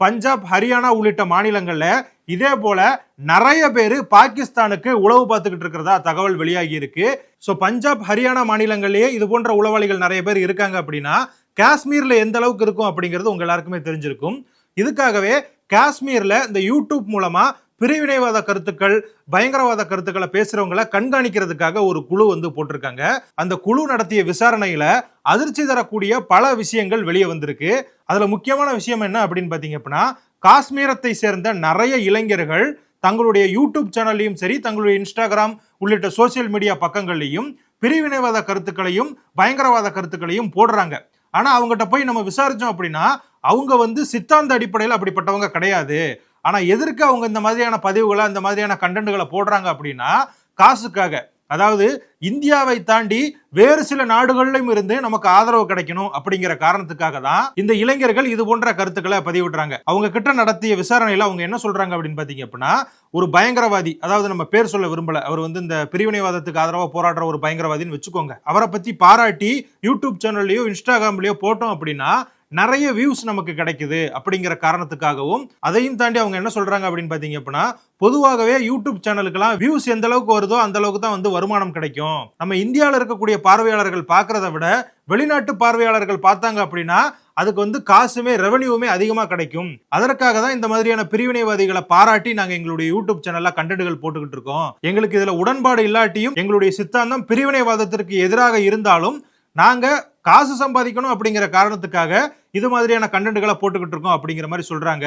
பஞ்சாப் ஹரியானா உள்ளிட்ட மாநிலங்களில் இதே போல நிறைய பேர் பாகிஸ்தானுக்கு உளவு பார்த்துக்கிட்டு இருக்கிறதா தகவல் வெளியாகி இருக்கு. ஸோ பஞ்சாப் ஹரியானா மாநிலங்கள்லேயே இது போன்ற உளவாளிகள் நிறைய பேர் இருக்காங்க அப்படின்னா காஷ்மீரில் எந்த அளவுக்கு இருக்கும் அப்படிங்கிறது உங்க எல்லாருக்குமே தெரிஞ்சிருக்கும். இதுக்காகவே காஷ்மீரில் இந்த யூடியூப் மூலமாக பிரிவினைவாத கருத்துக்கள் பயங்கரவாத கருத்துக்களை பேசுறவங்களை கண்காணிக்கிறதுக்காக ஒரு குழு வந்து போட்டிருக்காங்க. அந்த குழு நடத்திய விசாரணையில அதிர்ச்சி தரக்கூடிய பல விஷயங்கள் வெளியே வந்திருக்கு. அதுல முக்கியமான விஷயம் என்ன அப்படின்னு பாத்தீங்க அப்படின்னா காஷ்மீரத்தை சேர்ந்த நிறைய இளைஞர்கள் தங்களுடைய யூடியூப் சேனல்லையும் சரி தங்களுடைய இன்ஸ்டாகிராம் உள்ளிட்ட சோசியல் மீடியா பக்கங்கள்லையும் பிரிவினைவாத கருத்துக்களையும் பயங்கரவாத கருத்துக்களையும் போடுறாங்க. ஆனா அவங்ககிட்ட போய் நம்ம விசாரிச்சோம் அப்படின்னா அவங்க வந்து சித்தாந்த அடிப்படையில் அப்படிப்பட்டவங்க கிடையாது. ஆனால் எதற்கு அவங்க இந்த மாதிரியான பதிவுகளை இந்த மாதிரியான கண்டென்ட்களை போடுறாங்க அப்படின்னா காசுக்காக. அதாவது இந்தியாவை தாண்டி வேறு சில நாடுகளிலும் இருந்து நமக்கு ஆதரவு கிடைக்கணும் அப்படிங்கிற காரணத்துக்காக தான் இந்த இளைஞர்கள் இது போன்ற கருத்துக்களை பதிவிடுறாங்க. அவங்க கிட்ட நடத்திய விசாரணையில் அவங்க என்ன சொல்றாங்க அப்படின்னு பார்த்தீங்க அப்படின்னா ஒரு பயங்கரவாதி அதாவது நம்ம பேர் சொல்ல விரும்பல அவர் வந்து இந்த பிரிவினைவாதத்துக்கு ஆதரவாக போராடுற ஒரு பயங்கரவாதின்னு வச்சுக்கோங்க. அவரை பத்தி பாராட்டி யூடியூப் சேனல்லையோ இன்ஸ்டாகிராம்லயோ போட்டோம் அப்படின்னா நிறைய வியூஸ் நமக்கு கிடைக்குது அப்படிங்கிற காரணத்துக்காகவும் அதையும் தாண்டி அவங்க என்ன சொல்றாங்க அப்படின்னு பாத்தீங்க அப்படின்னா பொதுவாகவே யூடியூப் சேனலுக்கெல்லாம் வியூஸ் எந்த அளவுக்கு வருதோ அந்த அளவுக்கு தான் வந்து வருமானம் கிடைக்கும். நம்ம இந்தியாவில் இருக்கக்கூடிய பார்வையாளர்கள் பார்க்கறத விட வெளிநாட்டு பார்வையாளர்கள் பார்த்தாங்க அப்படின்னா அதுக்கு வந்து காசுமே ரெவன்யூவுமே அதிகமாக கிடைக்கும். அதற்காக தான் இந்த மாதிரியான பிரிவினைவாதிகளை பாராட்டி நாங்கள் எங்களுடைய யூடியூப் சேனலில் கண்டென்ட்டுகள் போட்டுக்கிட்டு இருக்கோம். எங்களுக்கு இதில் உடன்பாடு இல்லாட்டியும் எங்களுடைய சித்தாந்தம் பிரிவினைவாதத்திற்கு எதிராக இருந்தாலும் நாங்கள் காசு சம்பாதிக்கணும் அப்படிங்கிற காரணத்துக்காக இது மாதிரியான கண்டென்ட்டுகளை போட்டுக்கிட்டு இருக்கோம் அப்படிங்கிற மாதிரி சொல்றாங்க.